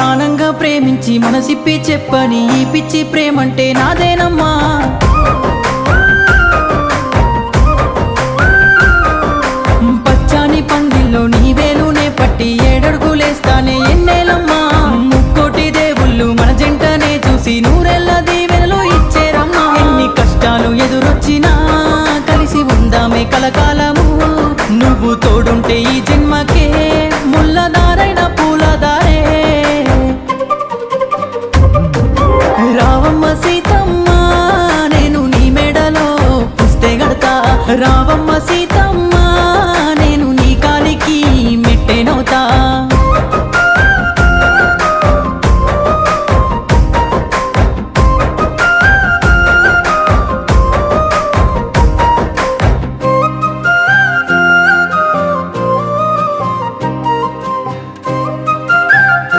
ప్రాణంగా ప్రేమించి మనసిప్పి చెప్పని ఈ పిచ్చి ప్రేమంటే నాదేనమ్మా. పచ్చాని పందిల్లో నీ వేలునే పట్టి ఏడడుగులేస్తానే ఎన్నేలమ్మా. ముక్కోటి దేవుళ్ళు మన జంటనే చూసి నూరెల్ల దీవెనలు ఇచ్చేరమ్మా. ఎన్ని కష్టాలు ఎదురొచ్చినా కలిసి ఉందామే కలకాలము. నువ్వు తోడుంటే ఈ జన్మకే mamacita.